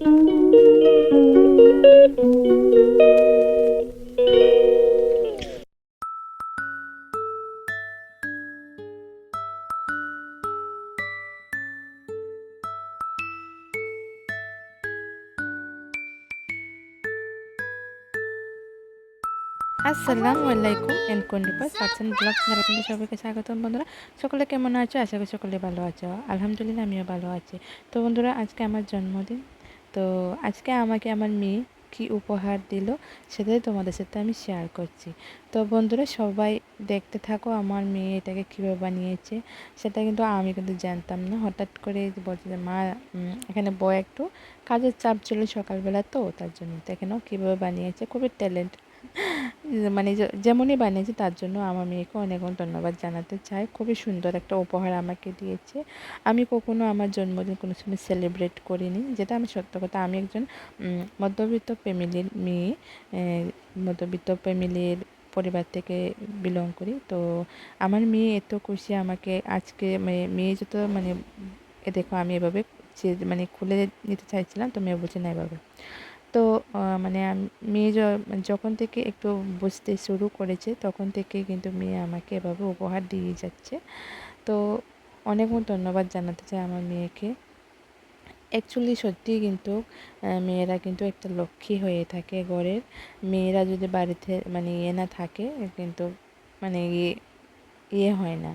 আসসালামু আলাইকুম, N কন্ডিপাস person blog আপনাদের সবাইকে স্বাগতম বন্ধুরা। সকলে কেমন আছো? আশা করি সকলে ভালো আছো। আলহামদুলিল্লাহ, আমিও ভালো আছি। তো বন্ধুরা, আজকে আমার জন্মদিন। তো আজকে আমাকে আমার মেয়ে কি উপহার দিল সেটাই তোমাদের সাথে আমি শেয়ার করছি। তো বন্ধুরা, সবাই দেখতে থাকো আমার মেয়ে এটাকে কীভাবে বানিয়েছে, সেটা কিন্তু আমি কিন্তু জানতাম না। হঠাৎ করে বলছে যে, মা এখানে বয় একটু কাজের চাপ ছিল সকালবেলা তো, তার জন্য তো এখানেও কীভাবে বানিয়েছে, খুবই ট্যালেন্ট মানে যেমনই বানিয়েছে তার জন্য আমার মেয়েকে অনেক অনেক ধন্যবাদ জানাতে চাই। খুবই সুন্দর একটা উপহার আমাকে দিয়েছে। আমি কখনো আমার জন্মদিন কোনো সময় সেলিব্রেট করিনি। যেটা আমি সত্য কথা, আমি একজন মধ্যবিত্ত ফ্যামিলির মেয়ে মধ্যবিত্ত ফ্যামিলির পরিবার থেকে বিলং করি। তো আমার মেয়ে এত খুশি আমাকে, আজকে মানে মেয়ে যত মানে দেখো আমি এভাবে মানে খুলে নিতে চাইছিলাম, তো মেয়ে বলছে না এভাবে। তো মানে মেয়ে য- যখন থেকে একটু বুঝতে শুরু করেছে, তখন থেকে কিন্তু মেয়ে আমাকে এভাবে উপহার দিয়ে যাচ্ছে। তো, অনেক ধন্যবাদ জানাতে চাই আমার মেয়েকে। অ্যাকচুয়ালি সত্যিই কিন্তু মেয়েরা কিন্তু একটা লক্ষ্মী হয়ে থাকে ঘরের। মেয়েরা যদি বাড়িতে মানে ইয়ে না থাকে, কিন্তু মানে ইয়ে ইয়ে হয় না।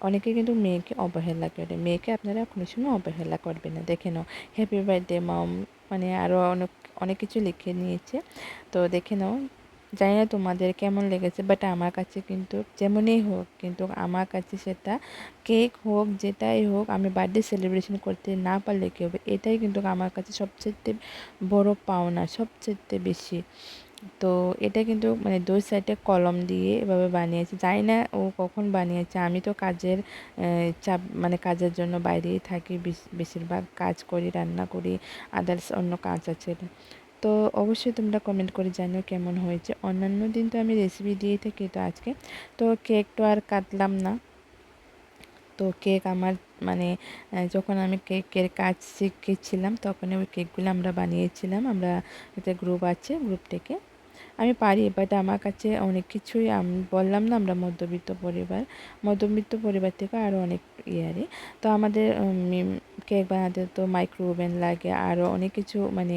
অনেকে কিন্তু মেয়েকে অবহেলা করে। মেয়েকে আপনারা কোনো সময় অবহেলা করবেন না। দেখে নাও হ্যাপি বার্থডে মম মানে আরও অনেক অনেক কিছু লিখে নিয়েছে। তো দেখে নাও, জানি না তোমাদের কেমন লেগেছে বাট আমার কাছে কিন্তু যেমনই হোক, কিন্তু আমার কাছে সেটা কেক হোক, যেটাই হোক, আমি বার্থডে সেলিব্রেশন করতে না পারলে কী হবে? এটাই কিন্তু আমার কাছে সবচেয়ে বড় পাওনা সবচেয়ে বেশি। তো এটা কিন্তু মানে দুই সাইডে কলম দিয়ে এভাবে বানিয়েছে। জানি না ও কখন বানিয়েছে। আমি তো কাজের চাপ মানে কাজের জন্য বাইরেই থাকি, বেশ- বেশিরভাগ কাজ করি, রান্না করি আদার্স অন্য কাজ আছে। তো অবশ্যই তোমরা কমেন্ট করে জানিও কেমন হয়েছে। অন্যান্য দিন তো আমি রেসিপি দিয়েই থাকি তো আজকে। তো কেক তো আর কাটলাম না। তো কেক আমার মানে যখন আমি কেকের কাজ শিখেছিলাম তখন ওই কেকগুলো আমরা বানিয়েছিলাম। আমরা একটা গ্রুপ আছে গ্রুপ থেকে। আমি পারি বাট আমার কাছে অনেক কিছুই, আমি, বললাম না আমরা মধ্যবিত্ত পরিবার। মধ্যবিত্ত পরিবার থেকে আরও অনেক ইয়ারে। তো আমাদের কেক বানাতে তো মাইক্রো ওভেন লাগে আরও অনেক কিছু মানে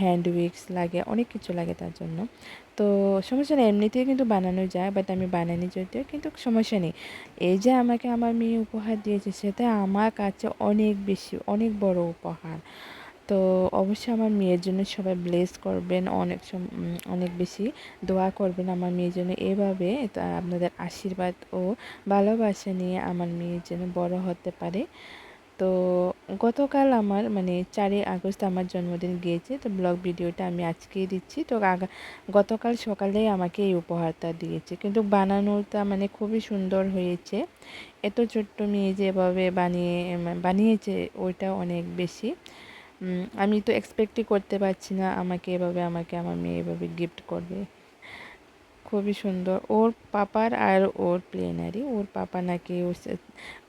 হ্যান্ড উইক্স লাগে, অনেক কিছু লাগে তার জন্য। তো সমস্যা নেই, এমনিতেই কিন্তু বানানো যায় বাট আমি বানানি যদিও, কিন্তু সমস্যা নেই। এই যে আমাকে আমার মেয়ে উপহার দিয়েছে, সেটা আমার কাছে অনেক বেশি, অনেক বড় উপহার। তো অবশ্যই আমার মেয়ের জন্য সবাই ব্লেস করবেন, অনেক অনেক বেশি দোয়া করবেন আমার মেয়ের জন্য। এভাবে আপনাদের আশীর্বাদ ও ভালোবাসা নিয়ে আমার মেয়ের জন্য বড় হতে পারে। তো গতকাল আমার মানে চারই আগস্ট আমার জন্মদিন গিয়েছে, তো ব্লগ ভিডিওটা আমি আজকেই দিচ্ছি। তো গতকাল সকালেই আমাকে এই উপহারটা দিয়েছে। কিন্তু বানানোটা মানে খুবই সুন্দর হয়েছে। এত ছোট্ট মেয়ে যেভাবে বানিয়ে, বানিয়েছে, ওইটা অনেক বেশি। আমি তো এক্সপেক্টই করতে পারছি না আমাকে এভাবে, আমাকে আমার মেয়ে এভাবে গিফট করবে। খুবই সুন্দর। ওর পাপার আর ওর প্লেনারি ওর পাপা নাকি ওর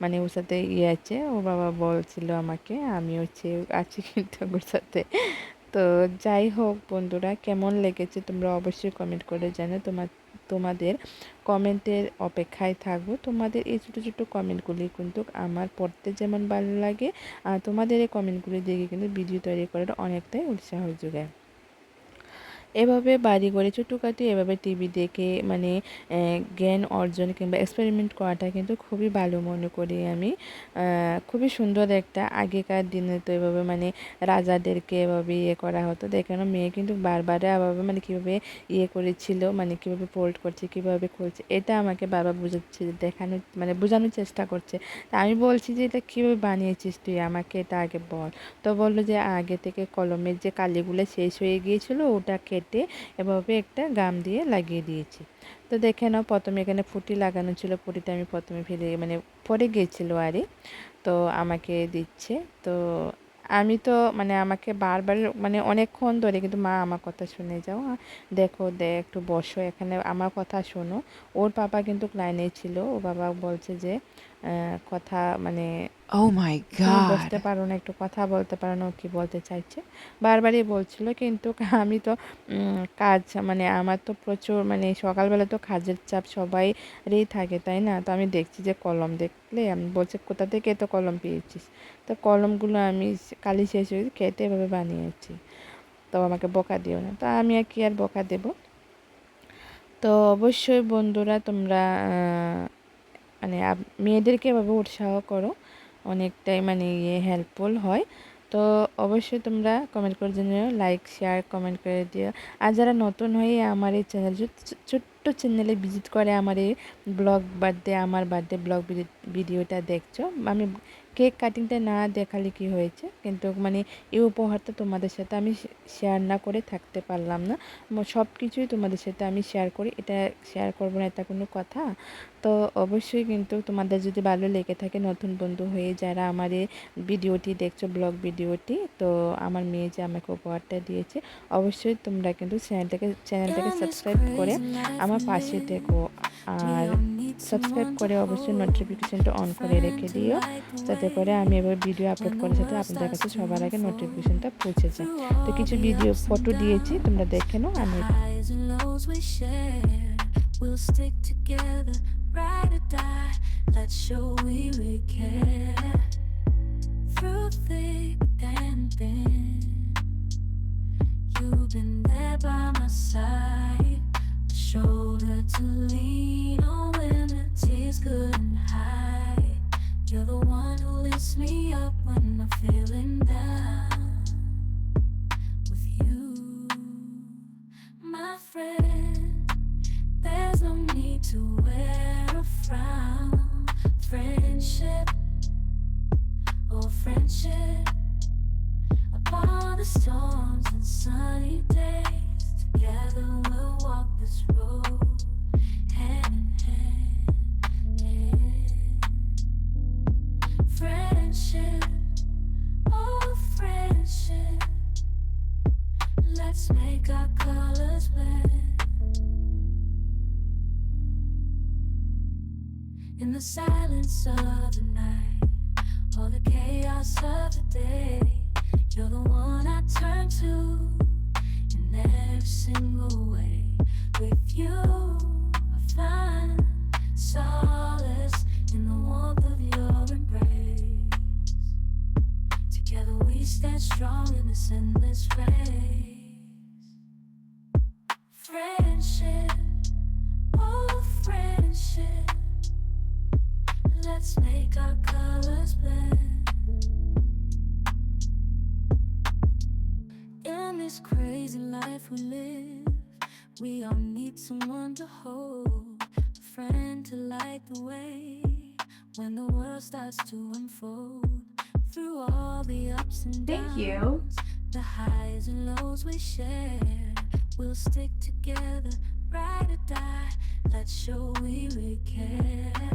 মানে ওর সাথে ইয়ে আছে ও বাবা বলছিল আমাকে আমি হচ্ছে আছি কিন্তু ওর সাথে। তো যাই হোক বন্ধুরা, কেমন লেগেছে তোমরা অবশ্যই কমেন্ট করে জানো, তোমার তোমাদের কমেন্টের অপেক্ষায় থাকব। তোমাদের এই ছোটো ছোটো কমেন্টগুলি কিন্তু আমার পড়তে যেমন ভালো লাগে, আর তোমাদের এই কমেন্টগুলি দেখে কিন্তু ভিডিও তৈরি করার অনেকটাই উৎসাহ যোগায়। এভাবে বাড়ি ঘরে ছোটোখাটো এভাবে টিভি দেখে মানে জ্ঞান অর্জন কিংবা এক্সপেরিমেন্ট করাটা কিন্তু খুবই ভালো মনে করি আমি। খুবই সুন্দর একটা আগেকার দিনে তো এভাবে মানে রাজাদেরকে এভাবে ইয়ে করা হতো। দেখানো মেয়ে কিন্তু বারবার এভাবে মানে কীভাবে ইয়ে করেছিল মানে কীভাবে ফোল্ড করছে, কীভাবে খুলছে এটা আমাকে বারবার বোঝাচ্ছে, দেখানো মানে বোঝানোর চেষ্টা করছে। তা আমি বলছি যে, এটা কীভাবে বানিয়েছিস তুই? আমাকে এটা আগে বল। তো বলল যে, আগে থেকে কলমের যে কালিগুলো শেষ হয়ে গিয়েছিল, ওটা কেটে এভাবে একটা গাম দিয়ে লাগিয়ে দিয়েছি। তো দেখে নাও, প্রথমে এখানে ফুটি লাগানো ছিল ফুটিটা আমি প্রথমে ফেলে মানে পরে গিয়েছিল আরে। তো আমাকে দিচ্ছে। তো আমি তো মানে আমাকে বারবার মানে অনেকক্ষণ ধরে কিন্তু মা আমার কথা শুনে, যাও দেখো, দেখ, একটু বসো, এখানে আমার কথা শোনো। ওর বাবা কিন্তু লাইনে ছিল। ও বাবা বলছে যে কথা মানে Oh my বুঝতে god. পারো না একটু কথা বলতে পারো না কি বলতে চাইছে। বারবারই বলছিল কিন্তু আমি তো কাজ মানে আমার তো প্রচুর মানে সকালবেলা তো কাজের চাপ সবাই সবাইরই থাকে তাই না? তো আমি দেখছি যে কলম দেখলে আমি বলছে কোথা থেকে এত কলম পেয়েছিস? তো কলমগুলো আমি কালি শেষ হয়ে কেটে এভাবে বানিয়েছি। তো আমাকে বকা দিও না। তো আমি আর কি আর বকা দেব? তো অবশ্যই বন্ধুরা তোমরা মানে মেয়েদেরকে এভাবে উৎসাহ করো, অনেকটাই মানে ইয়ে হেল্পফুল হয়। তো অবশ্যই তোমরা কমেন্ট করে জানিও লাইক শেয়ার কমেন্ট করে দিও। আর যারা নতুন হয়ে আমার এই চ্যানেল ছোট্ট চ্যানেলে ভিজিট করে আমার এই ব্লগ বার্থডে আমার বার্থডে ব্লগ ভিডিওটা দেখছ, আমি কেক কাটিংটা না দেখালে কি হয়েছে? কিন্তু মানে এই উপহারটা তোমাদের সাথে আমি শেয়ার না করে থাকতে পারলাম না। সব কিছুই তোমাদের সাথে আমি শেয়ার করি। এটা শেয়ার করব না এটা কোনো কথা। তো অবশ্যই কিন্তু তোমাদের যদি ভালো লেগে থাকে নতুন বন্ধু হয়ে যারা আমার এই ভিডিওটি দেখছ ব্লগ ভিডিওটি তো আমার মেয়ে যে আমাকে উপহারটা দিয়েছে অবশ্যই তোমরা কিন্তু চ্যানেলটাকে চ্যানেলটাকে সাবস্ক্রাইব করে আমার পাশে থেকো। আর সাবস্ক্রাইব করে অবশ্যই নোটিফিকেশানটা অন করে রেখে দিও যাতে করে আমি এবার ভিডিও আপলোড করে সাথে আপনাদের কাছে সবার আগে নোটিফিকেশানটা পৌঁছে যায় তো কিছু ভিডিও ফটো দিয়েছি তোমরা দেখে নাও আমি We'll stick together, ride or die. Let's show we really care. Through thick and thin, you've been there by my side. Shoulder to lean me up when I'm feeling down. With you, my friend, there's no need to wear a frown. Friendship, oh friendship, upon the storms and sunny days, together we'll walk this road In the silence of the night, or the chaos of the day, you're the one I turn to in every single way. With you, we all need someone to hold, a friend to light the way when the world starts to unfold. Through all the ups and downs, Thank you. the highs and lows we share, we'll stick together, ride or die. Let's show we really care.